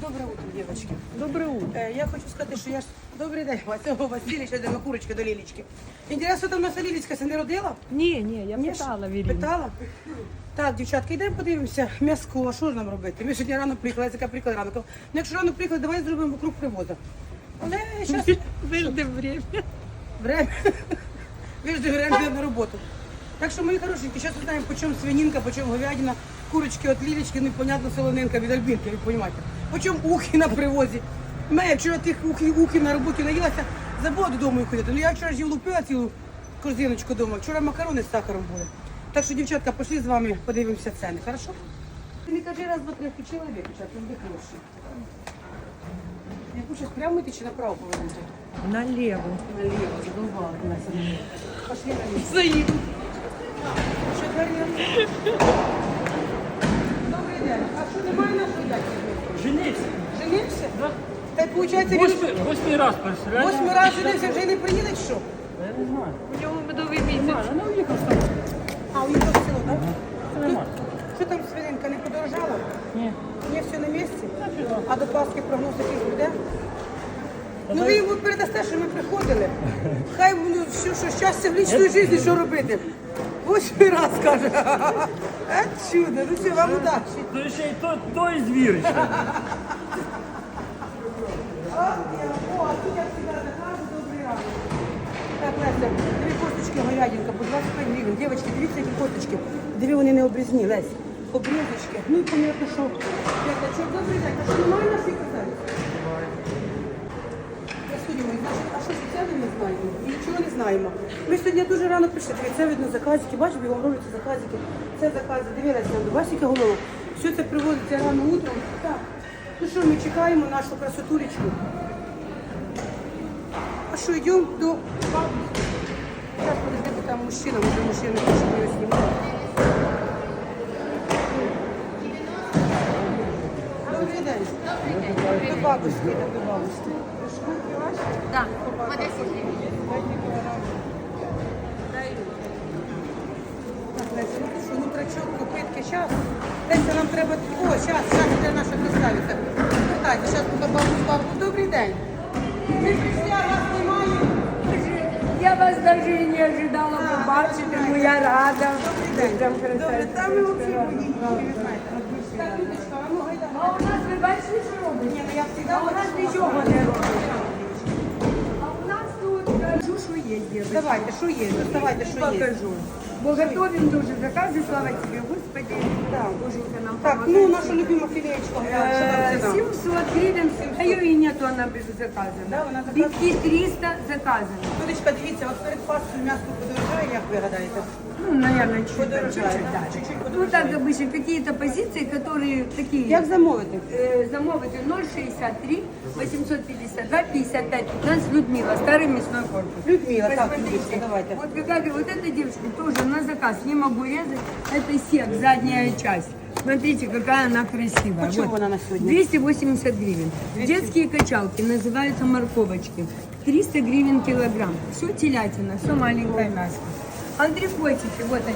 Доброе утро, девочки. Доброе утро. Е, я хочу сказати, що я ж... Добрий день, Василь Васильович, я йдемо курочки до Лілічки. Інтересно, там наша Лілічка це не родила? Ні, ні, я Ні питала Віріну. Питала? Так, дівчатки, йдемо подивимося. М'яско, а що ж нам робити? Ми сьогодні рано приїхали, я така приїхала рано. Ну, якщо рано приїхали, давай зробимо вокруг привоза. Але зараз Вижди время. время. Ви ж время на роботу. Так що, мої хорошенькі, зараз узнаємо, по чому свининка, по чому говядина, курочки від Лілічки, непонятно солонинка від Альбінки, ви розумієте. По чому ухи на привозі. Мене вчора тих ухів, ухів на роботі наїлася, забула додому ходити. Ну я вчора ж лупила цілу корзиночку вдома. Вчора макарони з сахаром були. Так що, дівчатка, пішли з вами, подивимося ціни, хорошо? Ти не кажи раз, два, три, включила виключати, він хороший. Яку щось прямо йти чи направо повернути? Налево. Наліво, задовбала. Пошли наліво. Заїду. Що наліво? День. А що немає нашого дядька? Жениться. Женився? Та й виходить, він Восьмий, восьмий раз пересрать. восьмий раз женився, вже й не приїде, чи що? Я не знаю. У нього медовий місяць. Вона уїхав з. А, у нього село, так? Це нормально. Що там свининка не подорожала? Ні. Ні, все на місці? А до Пасхи прогноз якийсь буде? Ну ви йому передасте, що ми приходили. Хай ну, що, що щастя в лічній житті, що робити? Восьмий раз каже. А чудо, ну що, вам удачі. То ще й то, то і звірич. О, а тут я всегда захожу, добрий ранок. Так, Леся, дві косточки говядинка по 25 гривень. Дівчатки, дивіться, які косточки. Дві вони не обрізні, Лесь. Обрізочки. Ну і понятно, що. Леся, що добрий день, а що немає нашої красавиці? Красуні мої, значить, що ми не знаємо? Нічого не знаємо. Ми сьогодні дуже рано прийшли. Це видно заказики, бачиш, бігом робляться заказики. Це закази, дивилася, бачиш, яка голова. Все це приводиться рано утром. Так. Ну що, ми чекаємо нашу красотулечку. А що, йдемо до бабушки? Зараз подожди, там мужчина, може мужчина хоче його знімати. Добрий день. До бабушки, до бабушки. Да, по 10 гривен. Так, Леся, ну ти що, ну трачок, копитки, зараз. Леся, нам треба... О, зараз, зараз іде наша красавиця. Питайте, зараз поки бабу бабку. Добрий день. Ми прийшли, а вас немає. Я вас даже і не ожидала побачити, бо я рада. Добрий день. Добре, там ми взагалі мої, ви знаєте. Так, Людочка, а ну гайда. А у що робить? Ні, ну я завжди А у нас нічого не робить. А у нас тут кажу, що є, дівчата. Давайте, що є? Доставайте, що є. Покажу. Бо готовим дуже закази, слава тебе, Господи. Так. Боженька нам Так, ну наша любима філеєчка. глянь, що там Э, 700 гривен, а и нету, она без заказа. Да, вона заказана. Битки 300 заказано. Людочка, дивіться, от перед Пасхою м'ясо подорожає, як ви гадаєте? Ну, наверное, Подорожает, чуть-чуть, да, чуть-чуть Ну, подорожает. так обычно, какие-то позиции, которые такие... Як замовити? Э, замовити 063 852 55 15 Людмила, старый мясной корпус. Людмила, так, Людочка, давайте. Вот какая вот эта девушка тоже на заказ, не могу резать, это сек, задняя часть. Смотрите, какая она красивая. Почем она на сегодня? 280 гривен. 200. Детские качалки называются морковочки. 300 гривен килограмм. Все телятина, все маленькое мясо. Антрикотики, вот они.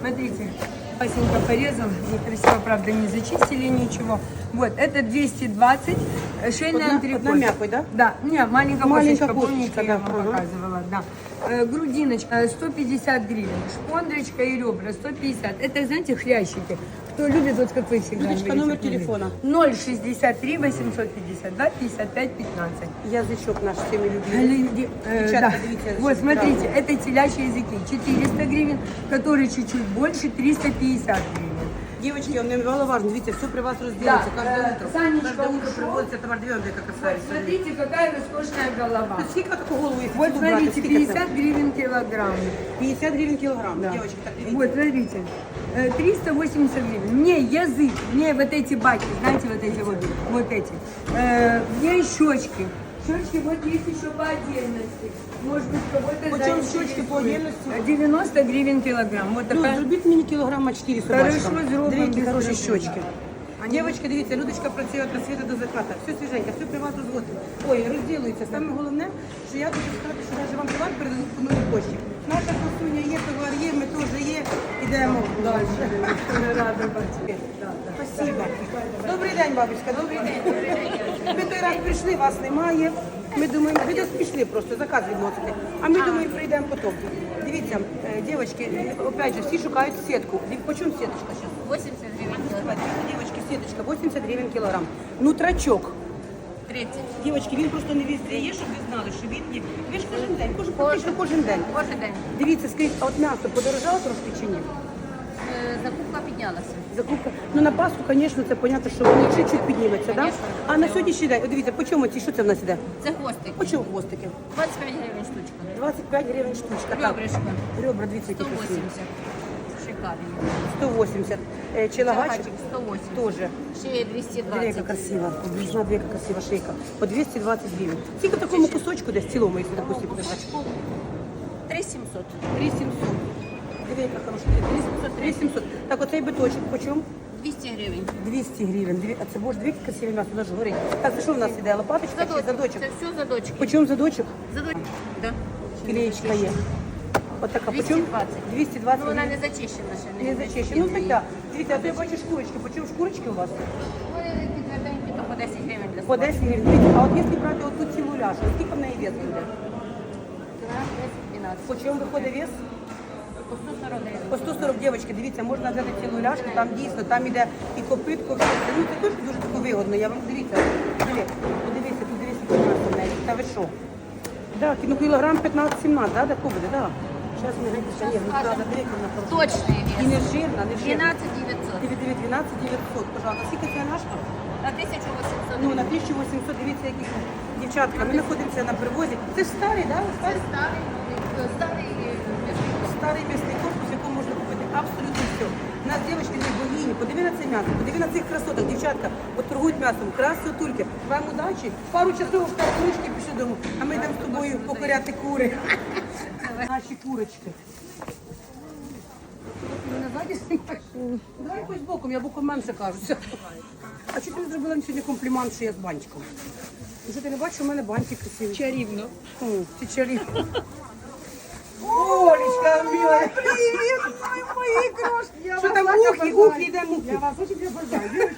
Смотрите, Васенька порезал, некрасиво, правда, не зачистили ничего. Вот, это 220, э, шейный Одна- антрикот. одна мякоть, да? Да, не, маленькая, Маленькая косточка, помните, косточка, я да, вам ага. показывала, да. Э, грудиночка э, 150 гривен, шпондрочка и ребра 150. Это, знаете, хлящики. Кто любит, вот как вы всегда Людочка, говорите, номер кто любит. телефона. 063 852 55 15. Язичок наш всеми любимый. Люди, э, Девчатка, да. дивіться, Вот, що смотрите, правда. это телячьи языки. 400 гривен, которые чуть-чуть больше, 350 гривен. Девочки, вам немаловажно, дивіться, все при вас розділиться, Да, кожне е, утро. Санечка Кожне утро ушов. приводиться товар, дві яка Вот, красавиця. смотрите, какая роскошная голова. Тут скільки таку голову, якщо Вот, тут брати, смотрите, скільки 50 це? гривен килограмм. 50 гривень кілограм. Да. Девочки, так дивіться. Вот, смотрите, э, 380 гривен. Мне язык, мне вот эти баки, знаете, вот эти вот, вот эти. Э, Мне и щечки. Щечки вот есть еще по отдельности. Может быть, кого-то Почем заинтересует. щечки по отдельности? Э, 90 гривен килограмм. Вот Ну, такая. зробіть мені кілограма 4 собачка. Хорошо, зробимо, Дивіться, без хороші проблем. щочки. Дівчатка, дивіться, Людочка працює від світу до заката. Все свіженьке, все при вас розводиться. Ой, розділується. Саме головне, що я хочу сказати, що навіть вам товар передадуть по новій почті. Наша красуня є, товар є, ми теж є. Ідемо далі. Спасибо. Добрий день, бабушка, добрий день. Ми той раз прийшли, вас немає. Ми думаємо, ви десь пішли просто, заказ відносити. А ми думаємо, прийдемо потім. Дивіться, е, дівчатки, е, опять же, всі шукають сітку. По чому сіточка зараз? 80 гривен килограмм. Девочки, сеточка 80 гривень кілограм. Нутрачок. 30. Дівчатки, він просто не везде є, щоб ви знали, що він є. Ви ж кожен день, кожен, практично кожен день. Кожен день. Дивіться, скажіть, а от м'ясо подорожало трошки чи ні? Е, Закупка піднялася. Закупка. Ну на Пасху, звісно, це понятно, що воно чуть-чуть підніметься, да? Конечно. А на сьогоднішній день, от дивіться, по чому ці, що це в нас іде? Це хвостик. По чому хвостики? 25 гривень штучка. 25 гривень штучка. Так. Ребрышко. Ребра, дивіться, які 180. Шикарні. 180. Е, Чагачик 180. теж. Шея яка 220. красива. Близна, диви, яка красива шийка. По 220 гривень. Скільки такому кусочку десь цілому, якщо, допустим, Кусочку 3700. 3700. Диви, яка хороша. 3700. 3700. Так, оцей биточок по чому? 200 гривень. 200 гривень. Дві- А це боже, дві красиві м'ясо, воно ж горить. Так, це що в нас іде? Лопаточка чи Задочок. задочок? Це все задочки. По чому задочок? Задочки. Да. Кілеєчка є. От така, 220. 220 Ну, вона не зачищена ще. Не зачищена. Ну, так, так. Дивіться, а то я бачу шкурочки. По чому шкурочки у вас? Вони підтверденькі, то по 10 гривень для По 10 гривень. Дивіться, А от якщо брати оту цілу ляшу, скільки в неї вес буде? Кілограм 10-12. По чому виходить вес? По 140 гривень. По 140 дівчатки, дивіться, можна взяти цілу ляшку, там дійсно, там іде і копитко, все. Ну це теж дуже таке вигодно. Я вам дивіться, диви, подивіться, тут дивіться, яке м'ясо в неї. Та ви що? Так, ну кілограм 15-17, да, тако буде. Ні, ну правда, вона хороша. Точний І вес. не жирна, не жирна. 12 900. Диви, диви, 12 900, пожалуйста. Скільки це наш? На 1800 Ну, на 1800, дивіться, які дівчатка. Ми знаходимося на привозі. Це ж старий, да? Старий, Старий, е, старий е, старий місний корпус, в якому можна купити абсолютно все. У нас дівчатки не богині, подиви на це м'ясо, подиви на цих красоток, дівчатка, от торгують м'ясом, красотульки. Вам удачі, пару часов так ручки пішли дому, а ми йдемо з тобою покоряти кури. Наші курочки. Мене? Давай якось боком, я боком менше кажуся. А чого ти не зробила мені сьогодні комплімент, що я з бантиком? Ну, що ти не бачиш, у мене бантик красивий. Чарівно. О, ти чарівна. Олечка, милая, привет, мои крошки. Що там ухи, ухи, йде мухи? Я вас очень обожаю.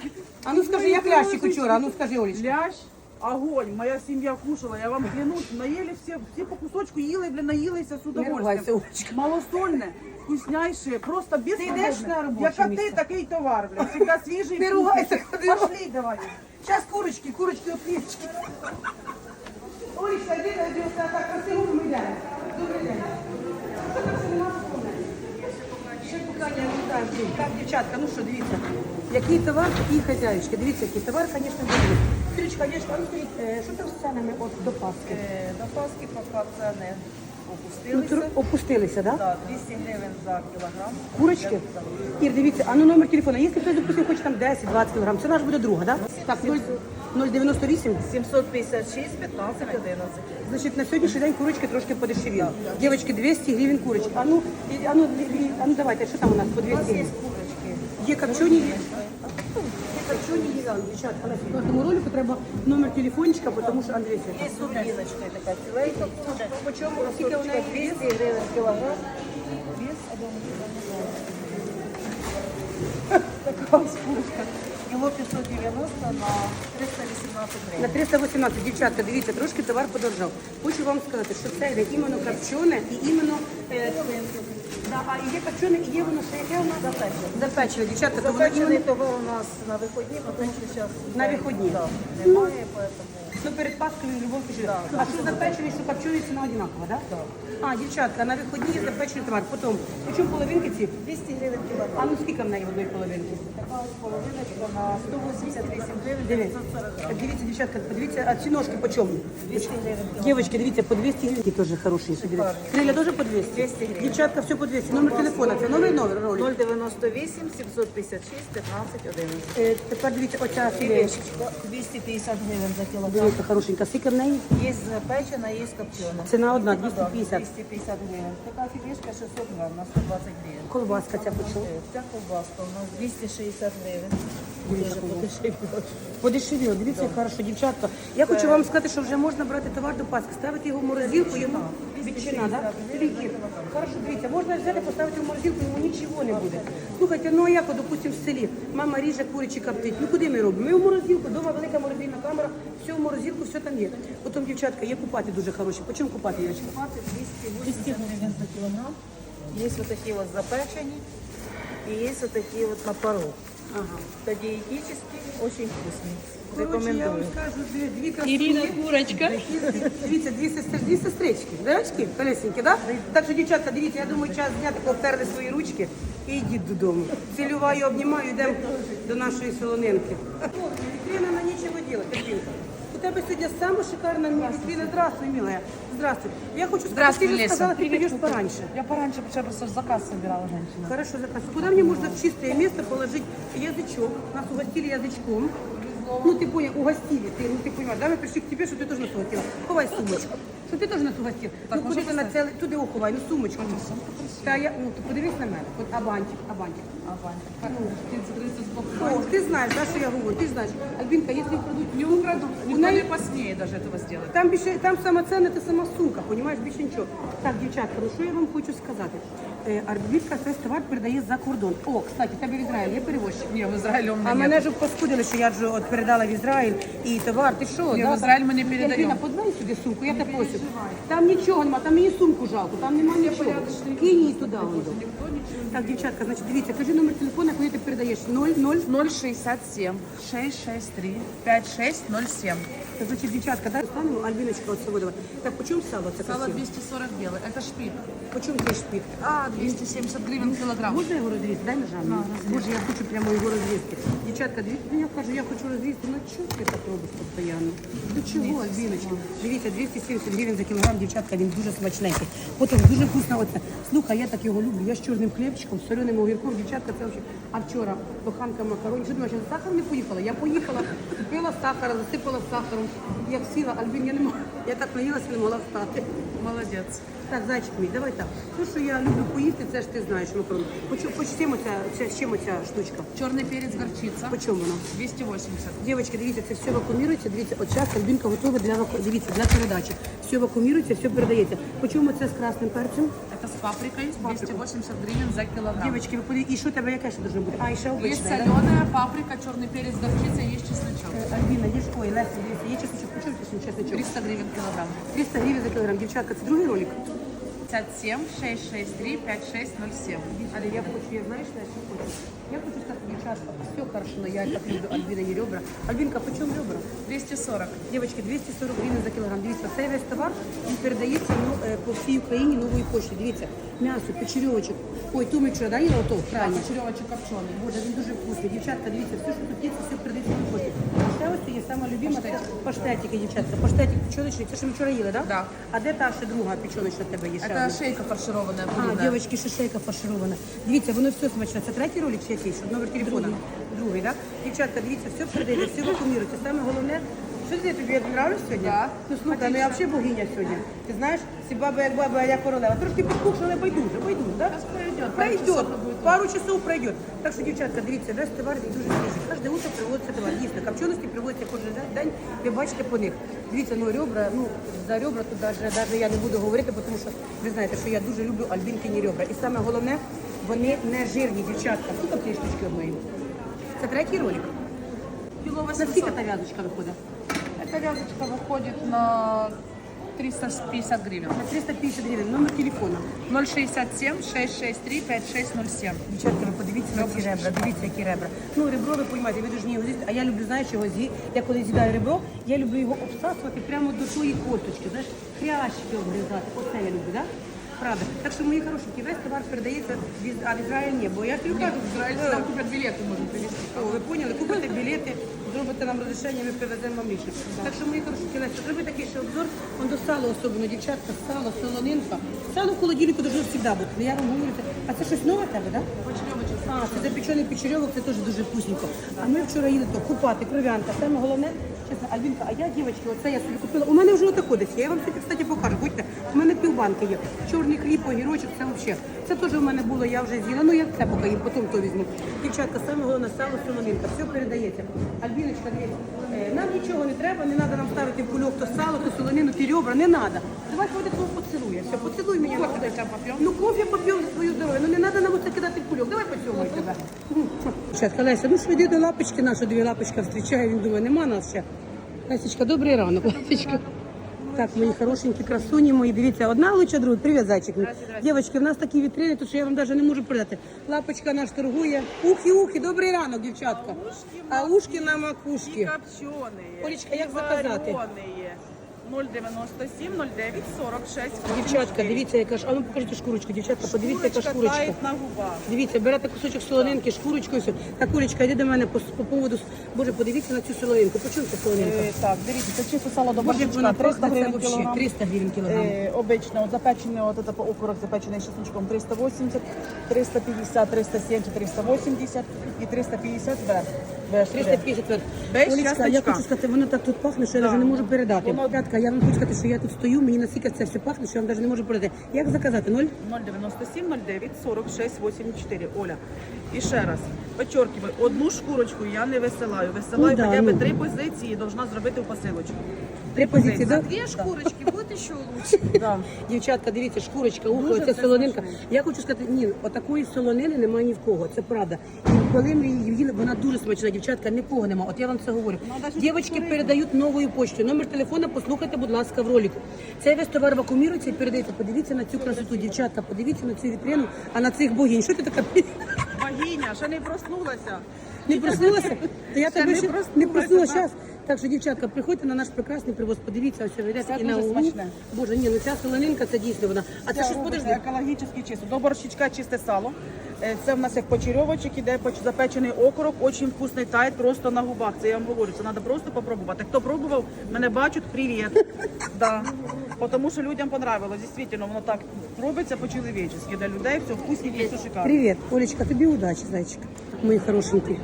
А ну скажи, як лящик учора, а ну скажи, Олечка. лящ, огонь. Моя семья кушала, я вам клянусь, наели все, все по кусочку блин, наелись с ругайся, удовольствием. Малосольне, вкуснейшее, просто без Ти йдеш на робоче Я как місце? ты, такий товар, блин, всегда свежий. Не ругайся, ходи. Пошли давай. Зараз курочки, курочки, оплівочки. Олечка, йди, йди, так красиво ми йдемо. Добрий день. Що там все нема? Ще питання не знаю. Так, дівчатка, ну що, дивіться. Який товар, такі хазяїчки. Дивіться, який товар, звісно, буде. Стрічка, дівчатка, а ну е, що там з ценами от до Пасхи? Е, До Пасхи поки ціни Ну, опустилися. тр- опустилися, так? Да? Да, 200 гривень за кілограм. Курочки? Ір, дивіться, а ну номер телефона. Якщо хтось, допустим, хоче там 10-20 кг, це наш буде друга, да? Так, 0, 098. 756, 15, 11. Значить, на сьогоднішній день курочки трошки подешевіли. Дівчатки, 200 гривень курочки. А ну, і- а ну, і- і- а ну давайте, що там у нас по 200 гривень? Курочки. Є копчені, Є копчені, є, да, дівчатка. На ролику треба номер телефончика, тому що Андрій Свята. Є сурдіночка така ціленька. По чому? Скільки вона 200 гривень кілограм. Вес Така ось курочка. Кіло 590 на 318 На 318, дівчатка, дивіться, трошки товар подорожав. Хочу вам сказати, що це йде іменно копчене і іменно... Е, да, а є копчене, і є воно ще яке у нас? Запечене. Запечене, дівчатка, то воно іменно того у нас на виходні, що зараз на виходні. да, немає, поэтому Ну, перед Пасхою любов пішли. А що запечений, що копчений, ціна одинакова, так? Да? А, дівчатка, на виходні є запечений товар. Потім, по чому половинки ці? 200 гривень кілограм. А ну скільки в неї одної половинки? Така ось половиночка на 188 гривень Дивіться, 940 гривень. дивіться, дівчатка, подивіться, а ці ножки по чому? 200 гривень. Дівчатки, дивіться, по 200 гривень. Теж хороші. Дивіться. Криля теж по 200? 200 гривень. Дівчатка, все по 200. Номер телефона, це новий номер ролик. 098 756 15 11. Е, тепер дивіться, оця. Філешечка 250 гривень за кілограм. Дивіться, хорошенька. Скільки в неї? Є запечена, є копчена. Ціна одна, Да, 250. 250 гривень. Така філішка 600 грам на 120 гривень. Колбаска ця по? Е, Ця колбаска у нас 260 гривень. Подешевіло, дивіться, як хорошо, дівчатка. Я хочу вам сказати, що вже можна брати товар до Пасхи, ставити його в морозилку, йому ветчина, да? Хорошо, дивіться, можна взяти, поставити в морозилку, йому нічого не буде. Слухайте, ну а як, от, допустим, в селі, мама ріже курячі коптить, ну куди ми робимо? Ми в морозилку, вдома велика морозильна камера, все в морозилку, все там є. Потім, дівчатка, є купати дуже хороші. По чому купати, Юрочка? 200 гривен за килограмм. Есть вот такие вот запеченные и есть вот такие вот на пару. Ага. тоді диетический, очень вкусный. Короче, я вам Рекомендую. скажу, дві, дві красуні. курочка. Дивіться, дві сестри, дві сестрички, дочки, колесенькі, да? Так що, дівчатка, дивіться, я думаю, час зняти, повтерли свої ручки і йдіть додому. Цілюваю, обнімаю, йдемо до нашої солонинки. Вітрина на нічого діла, Катрінка. У тебе сьогодні саме шикарна мі- вітрина. Здравствуй, милая. Здравствуй. Я хочу сказати, Здравствуй, ти ж Леся. сказала, ти прийдеш пораньше. Я пораньше вчера просто заказ собирала женщина. Хорошо, заказ. Куда мне можно в чистое место положить язычок? Нас угостили язычком. Ну, ты понял, угостили. Ты, ну, ты понимаешь, да, мы пришли к тебе, чтобы ты тоже нас угостила. Ховай сумочку. Щоб ти теж нас угостив. ну, куди ти на це, туди уховай, ну, сумочку. Та я, ну, ти подивись на мене. От абантик, абантик. Ну, ты боку. Ти знаєш, да, що я говорю, ти знаєш. Альбінка, якщо вкрадуть Не украду. у Никто не посмеет даже этого сделать. Там більше там саме ценне, це сама сумка, понімаєш, більше нічого. Так, дівчатка, ну що я вам хочу сказати? Е, Арбітка весь товар передає за кордон. О, кстати, в тебе в Ізраїль є перевозчик? Не, в Израиле у меня А нет. мене ж паскудили, що я ж от передала в Ізраїль і товар. Ти що? Ні, в Ізраїль ми не передаємо. Альбіна, поддай сюди сумку, я тебе просю. Там нічого нема, там мені сумку жалко, там нема нічого. Кинь її туди. Так, дівчатка, значить, дивіться, кажи номер телефона, куди ти передаєш. 0, 0. 067 663 5607. Так, значить, дівчатка, дай станемо, Альбіночка от Саводова. Так, по чому сало це Сало красиво? 240 белый. Это шпик. По чому цей шпик? А, 270 гривен килограмм. Можна його розрізати? Дай ножами. Боже, я хочу прямо його розрізати. Дівчатка, дивіться, ну я кажу, я хочу розрізати. Ну чого ти так робиш постійно? Ну чого, Альбіночка? Дивіться, 270 гривень за кілограм, дівчатка, він дуже смачненький. Потім дуже вкусно оце. Слухай, я так його люблю. Я з чорним хлібчиком, з соленим огірком, дівчатка, це взагалі. А вчора буханка макаронів. Що думаєш, за не поїхала? Я поїхала, купила сахара, засипала сахаром. Як сіла, Альбін, я не могла. Я так наїлася, не могла встати. Молодец. Так, зайчик мій, давай так. Ну, що я люблю поїсти, це ж ти знаєш, макарон. По, чому- по чим оця, ця, з чим оця штучка? Черный перец горчица. По чому вона? 280. Дівчатки, дивіться, це все вакуумірується. Дивіться, от зараз Альбінка готова для ваку... дивіться, для передачі. Все вакуумірується, все передається. По чому це з красним перцем? Это с паприкой. 280 гривен за килограмм. Дівчатки, ви подивіться, і що тебе яке ще должно бути? А, і ще Есть обичне, да? соленая паприка, черный перец, горчица, есть чесночок. Е, Альбіна, є ж, ой, Леся, дивіться, є чесночок. По чому чесночок? 300 гривен килограмм. 300 гривень за кілограм. Дівчатка, це другий ролик? 57 663 5607. Але я хочу, я знаєш, я що хочу? Я хочу сказати, дівчатка, все хорошо, но я так люблю Альбіна і ребра. Альбінка, по чому ребра? 240. Дівчатки, 240 гривень за кілограм. Дивіться, цей весь товар він передається ну, е, по всій Україні новою поштою. Дивіться, м'ясо, печерьовочок. Ой, ту ми вчора, да, їла ото, крайне. Черевочек копченый. Боже, він дуже вкусний. Дівчатка, дивіться, все, що тут є, це все передається по пошті. Ще сама любима, це паштетики, дівчатка. Паштетик печеночний. це що ми вчора їли, да? Да. А де та ще друга печеночна в тебе є? ще Это одна? шейка фаршированная, А, куриная. дівчатки, шейка фарширована. Дивіться, воно все смачне. Це третій ролик чи який? Щоб номер телефона? Другий, так? Дівчатка, дивіться, все продається, все вакуумірується. Саме головне, що ти тобі відправиш сьогодні? Да. Ну слухай, ну я взагалі богиня сьогодні. Ти знаєш, всі баба як баба, а я королева. Трошки підкушала, байдуже, байдуже, так? Сейчас пройдет. Пройдет, пару часов пройдет. Так що, дівчатка, дивіться, весь товар він дуже свіжий. Кожне утро приводиться товар. Дійсно, копченості приводиться кожен день. Ви бачите по них. Дивіться, ну ребра, ну за ребра тут навіть, навіть я не буду говорити, тому що ви знаєте, що я дуже люблю альбінкині ребра. І саме головне, вони не жирні, дівчатка. Скільки цієї штучки? Це третій ролик. Кило На скільки та в'язочка виходить? Эта вязочка выходит на 350 гривен. На 350 гривень. Номер телефона. 067 663 5607. Дівчатка, ви подивіться на ці ребра, дивіться, які ребра. Ну, ребро, ви розумієте, ви дуже його з'їсти. А я люблю, знаєш, його з'ї. Я коли з'їдаю ребро, я люблю його обсасувати прямо до тої косточки, знаєш, хрящики обрізати. Оце я люблю, так? Правда. Так що, мої хорошенькі, весь товар передається, в Із- а в Ізраїль ні, бо я тобі кажу, В Израиле е, нам купят билеты, можно привезти. О, ви поняли, купите білети, зробите нам розрішення, ми привеземо лічно. Так що, мої хороші кілець, зроби такий ще обзор, он до сала особливо, дівчатка, сало, солонинка. Сало в холодильнику дуже завжди бути. Ну, Я вам говорю, а це щось нове тебе, так? А, це запечений печерьовок, це теж дуже вкусненько. А ми вчора їли то купати, кров'янка. Саме головне, Чесно, Альбінка, а я, дівчатки, оце я собі купила. У мене вже отако десь є. Я вам сьогодні, кстати, покажу. Будьте, у мене півбанки є. Чорний хліб, огірочок, це взагалі. Це теж у мене було, я вже з'їла. Ну, я це поки їм, потім то візьму. Дівчатка, саме головне сало, солонинка. Все передається. Альбіночка, дивіться, нам нічого не треба, не треба нам ставити в кульок то сало, то солонину, ті ребра, не треба. Давай ходи, кого поцілує. Все, поцілуй мене. Ну, кофе поп'ємо за своє здоров'я. Ну, не треба нам оце кидати в кульок. Давай поцілуй тебе. Дівчатка, Леся, ну що йди до лапочки, наша дві лапочка зустрічає, він думає, нема нас ще. Лесечка, добрий ранок, Лесечка. Так, мої хорошенькі красуні мої, дивіться, одна луча друга. Привіт, зайчик. мій. Дівчатки, в нас такі вітрини, тут що я вам навіть не можу передати. Лапочка наш торгує. Ухи, ухи, добрий ранок, дівчатка. А ушки на макушки. Копченые. Олечка, як заказати? Вареные. 097 09 46 Дівчатка, дивіться, яка ж. А ну покажіть шкурочку, дівчатка, подивіться, яка шкурочка. тает на губах. Дивіться, берете кусочок солонинки, шкурочку і все. Так, Олечка, йди до мене по, по поводу. Боже, подивіться на цю солонинку. Почув ця солонинка? Е, так, дивіться, це чисто сало до Боже, як борщичка, вона 300 пахне, гривень кілограм. 300 гривень кілограм. Е, обично, от запечений, от это окорок запечений чесночком 380, 350, 370, 380 і 350 вверх. Вверх 350. Без я хочу сказати, воно так тут пахне, що я навіть не можу передати. Воно- я вам хочу сказати, що я тут стою, мені настільки це все пахне, що я вам навіть не можу передати. Як заказати? Ноль? 097 09 46 84. Оля. І ще раз, подчеркиваю, одну шкурочку я не висилаю. Висилаю Ну да, хоча б ну. три позиції, должна зробити в посилочку. Три позиції, так? Две шкурочки, будет еще лучше. Да. Дівчатка, дивіться, шкурочка, ухо, Дуже це солонинка. Я хочу сказати, ні, отакої солонини немає ні в кого, це правда. І коли ми її їли, вона дуже смачна, дівчатка, нікого нема. От я вам це говорю. Ну, Дівчатки передають новою поштою. Номер телефона послухайте, будь ласка, в ролику. Цей весь товар вакуумірується і передається. Подивіться на цю красоту, дівчатка, подивіться на цю вітрину, а на цих богінь. Що ти така? Богиня, ще не проснулася. Не проснулася? То я тебе ще не проснулася, зараз. Так що, дівчатка, приходьте на наш прекрасний привоз, подивіться, ось ви і на углу. Боже, ні, ну ця солонинка, це дійсно вона. А це, Це щось подожди. екологічно чисто. До борщичка чисте сало. Е, Це в нас як почерьовочок іде, запечений окорок, дуже вкусний тайт просто на губах. Це я вам говорю, це треба просто попробувати. Хто пробував, мене бачать, привіт. Да. Тому що людям понравилось. Дійсно, воно так робиться по-чоловічески. Для людей все вкусненько, все шикарно. Привет, Олечка, тобі удачі, зайчик, мої хорошенькі.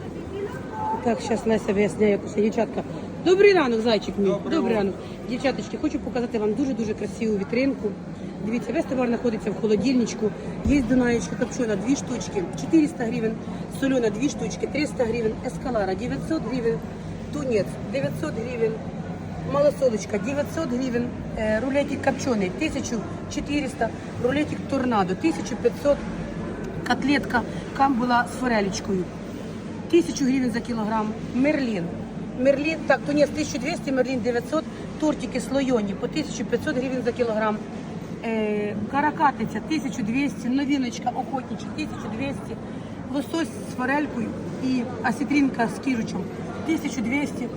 Так, зараз Леся виясняє якось, дівчатка. Добрий ранок, зайчик мій. Добрий, ранок. Дівчаточки, хочу показати вам дуже-дуже красиву вітринку. Дивіться, весь товар знаходиться в холодильничку. Є дунаєчка копчена, дві штучки, 400 гривень, солена, дві штучки, 300 гривень, ескалара, 900 гривень, тунець, 900 гривень, Малосолочка 900 гривень, е, рулетик копчений 1400, рулетик торнадо 1500, котлетка камбула з форелечкою 1000 гривень за кілограм, мерлін. Мерлін, так, тунець 1200, мерлін 900, тортики слойоні по 1500 гривень за кілограм. Е, каракатиця 1200, новіночка охотнича 1200, лосось з форелькою і осетринка з кірочем 1200,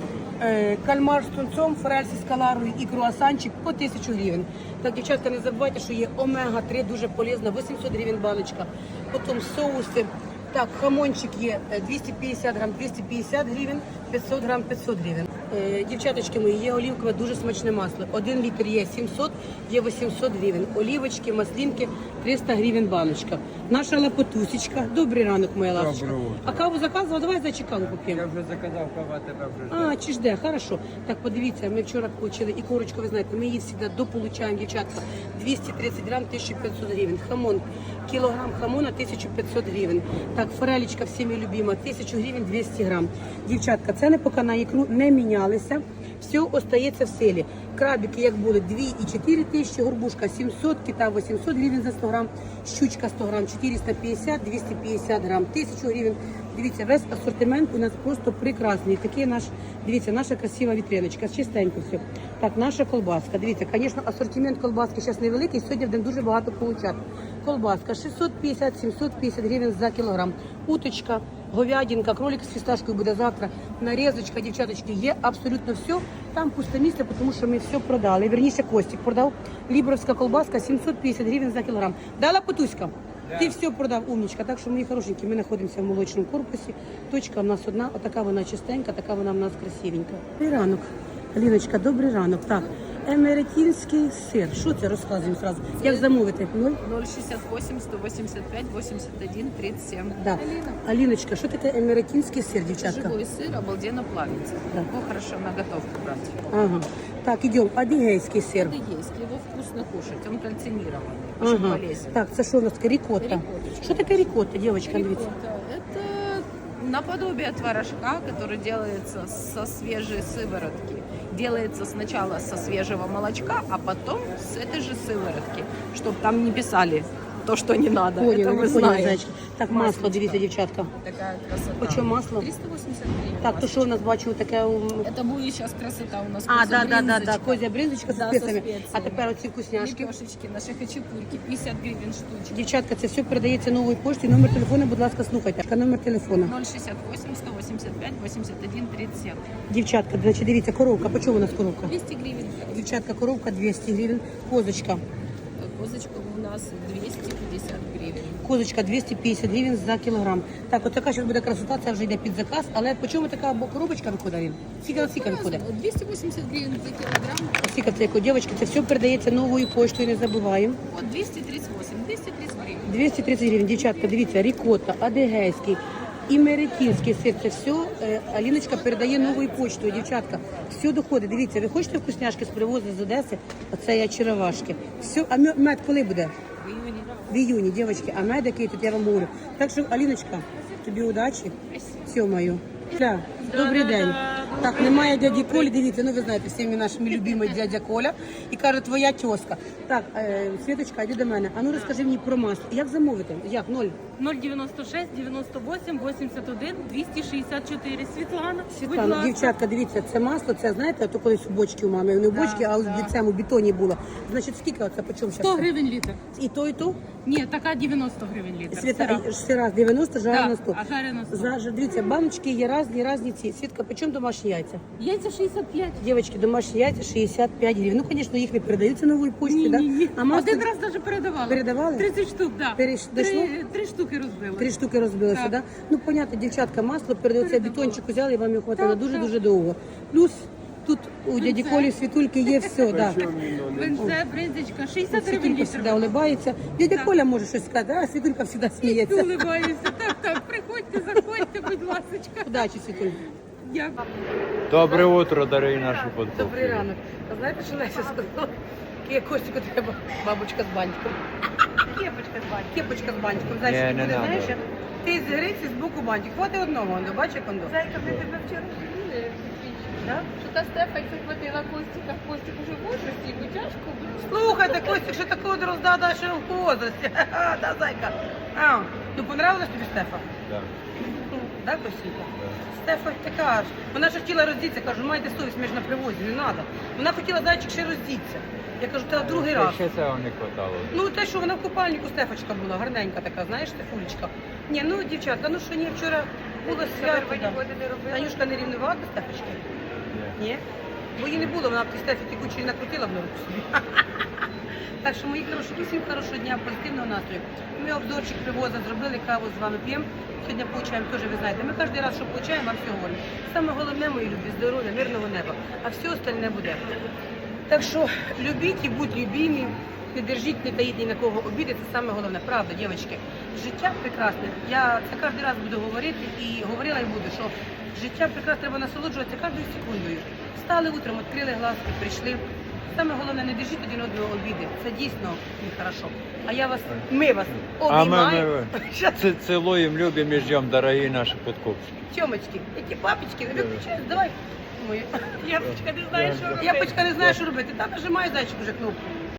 е, кальмар з тунцом, форель зі скаларою і круасанчик по 1000 гривень. Так, дівчатка, не забувайте, що є омега-3, дуже полезна, 800 гривень баночка. Потім соуси. Так, хамончик є е, 250 грам, 250 гривень, 500 грам, 500 гривень. Е, дівчаточки мої, є олівкове, дуже смачне масло. Один літр є 700, є 800 гривень. Олівочки, маслинки, 300 гривень баночка. Наша лапотусечка. Добрий ранок, моя лапочка. А каву заказувала? Давай зайчик каву поп'ємо. Я вже заказав кава, тебе вже А, чи ж де, хорошо. Так, подивіться, ми вчора получили і корочку, ви знаєте, ми її завжди дополучаємо, дівчатка. 230 грам, 1500 гривень. Хамон, кілограм хамона 1500 гривень. Так, форелечка всіми любима, 1000 гривень 200 грам. Дівчатка, ціни поки на ікру не мінялися. Все остається в силі. Крабики, як були, 2 і 4 тисячі, горбушка 700, кита 800 гривень за 100 грам, щучка 100 грам, 450, 250 грам, 1000 гривень. Дивіться, весь асортимент у нас просто прекрасний. Такий наш, дивіться, наша красива вітриночка, чистенько все. Так, наша колбаска. Дивіться, звісно, асортимент колбаски зараз невеликий, сьогодні будемо дуже багато получати. Колбаска 650-750 гривень за кілограм. Уточка, говядинка, кролик з фісташкою буде завтра. Нарізочка, дівчаточки, є абсолютно все. Там пусте місце, тому що ми все продали. Верніше Костік продав. Лібровська колбаска 750 гривень за кілограм. Дала Потуська? Ти все продав, умнічка. Так що, мої хорошенькі, ми знаходимося в молочному корпусі. Точка в нас одна, отака вона чистенька, така вона в нас красивенька. Добрий ранок. Ліночка, добрий ранок. Так, Емеретінський сир. Що це розказуємо зразу? Як замовити? Ноль? 068, 185, 81, 37. Да. Аліночка, що таке емеретінський сир, дівчатка? Живой сыр обалденно плавится. Да. Его хорошо на готовку брать. Ага. Так, ідемо. Адігейський сир. Это есть, его вкусно кушать, он кальцинированный, очень Ага. полезен. Так, це що у нас таке? Рікотта. Рікотточка. Що таке рікотта, дівчатка, дивіться? Рикотта – это наподобие творожка, который делается со свежей сыворотки. Делается сначала со свежего молочка, а потом с этой же сыворотки, чтобы там не писали то, что не надо. Поняли, это мы поняли, знаем. зайчики. Так, масло, Маслечко. дивіться, дівчатка. Такая красота. Почем масло? 380 гривен. Так, то що у нас бачу таке? ум, Это будет сейчас красота у нас. А, коза да, да, да, да, брынзочка. козя бринзочка з Да, со специями. спеціями. А тепер оці вкусняшки. Лепешечки, наши хачапурки, 50 гривен штучка. Дівчатка, це все передається новою поштою. Номер телефону, будь ласка, слухайте. А Номер телефону. 068, 185, 81, 37. Дівчатка, значить, дивіться, коровка. По чому у нас коровка? 200 гривен. Дівчатка, коровка 200 гривень. Козочка. Козочка Козочка 250 гривень за кілограм. Так, от така зараз буде красота, це вже йде під заказ. Але по чому така коробочка виходить? Він? Скільки скільки виходить? 280 гривен за килограмм. Скільки це як у дівчатки? Це все передається новою поштою, не забуваємо. Вот 238, 230 гривен. 230 гривень. Дівчатка, дивіться, рікотта, адегейський, імеретінський сир. Це все е, Аліночка передає новою почтою. Дівчатка, все доходить. Дивіться, ви хочете вкусняшки з привозу з Одеси? Оце я черевашки. Все, а мед- коли буде? В июне. В іюні, дівчатки, а який тут я вам говорю. Так що, Аліночка, тобі удачі. Все мою. Да. Добрий день. Так, немає дяді Колі, дивіться, ну ви знаєте, всіми нашими любимий дядя Коля. І каже, твоя тьоска. Так, е, Світочка, йди до мене. А ну розкажи мені про масло. Як замовити? Як? Ноль? 096 98 81 264. Світлана, будь Світлана, ласка. дівчатка, дивіться, це масло, це знаєте, то колись у бочки у мами, не в бочки, а у цьому бетоні було. Значить, скільки оце по чому 100 зараз? гривень літр. І то, і то? Ні, така 90 гривень літр. Світа, Сира. раз 90, жарена Да, 100. а жарена 100. За, дивіться, баночки є різні, різні ці. Світка, по чому домашні яйця? Яйця 65. Дівчатки, домашні яйця 65 гривень. Ну, звісно, їх не передаються новою почті, Ні, да? ні, ні. А масло Один раз навіть передавали. Передавали? 30 штук, да. Переш- дійшло? Три, три штуки розбили. три штуки розбилося, Так. да? Ну, понятно, дівчатка, масло передається, бетончик взяли, і вам його хватило Так, дуже-дуже довго. Плюс тут у дяді Колі світульки є все, да. Бензе, бринзочка, 60 гривень Світулька літр. завжди улибається. Дядя Коля може щось сказати, а світулька завжди сміється. Улибаюся. Так, так, приходьте, заходьте, будь ласка. Удачі, світулька. Дякую. Доброе утро, дорогие наши подписчики. Добрий ранок. А знаєте, що Леся сказала? Є Костіку треба бабочка з бантиком. Кепочка з бантиком. Кепочка з бантиком. Зайчик, Ні, ти не буде, надо. знаєш, як ти з гриці з боку бантик. Хвати одного, ондо, бачиш, як ондо. Зайка, мы тебя вчера Да? Что-то Стефа захватила Костика. Костик уже в возрасте, ему тяжко будет. Слухайте, Костік, що такого роздада, що в возрасті. Да, зайка. А, ну понравилось тобі Стефа? Да. Да, Костіка? Стефа така ж. Вона ж хотіла роздітися, кажу, майте совість, ми ж на привозі, не треба. Вона хотіла зайчик ще роздітися. Я кажу, та другий раз. Ще цього не хватало. Ну, те, що вона в купальнику Стефочка була, гарненька така, знаєш, Стефулечка. Ні, ну, дівчатка, ну що ні, вчора було свято. да. Танюшка не рівнувала до Стефочки? Ні. Бо її не було, вона ті Стефі текучої накрутила на руку собі. Так що, мої хороші, всім хорошого дня, позитивного настрою. Ми обзорчик привоза зробили, каву з вами п'ємо. Сьогодні получаємо теж, ви знаєте. Ми кожен раз, що получаємо, вам все говоримо. Саме головне, мої любі, здоров'я, мирного неба, а все остальне буде. Так що любіть і будь любімі, не держіть, не таїть ні на кого обіди, це саме головне. Правда, дівчатки. Життя прекрасне. Я це кожен раз буду говорити і говорила і буду, що життя прекрасне, треба насолоджуватися кожною секундою. Встали утром, відкрили глазки, прийшли. Саме головне, не держіть один одного обіди. Це дійсно нехорошо. А я вас, ми вас А ми, обіймаємо. ми ц- цілуємо, любимо і ждемо, дорогі наші подкупщики. Тьомочки, які папочки, не виключай, давай. Моя. Япочка не знає, що робити. Япочка не знає, що робити. Та нажимай зайчик уже кнопку.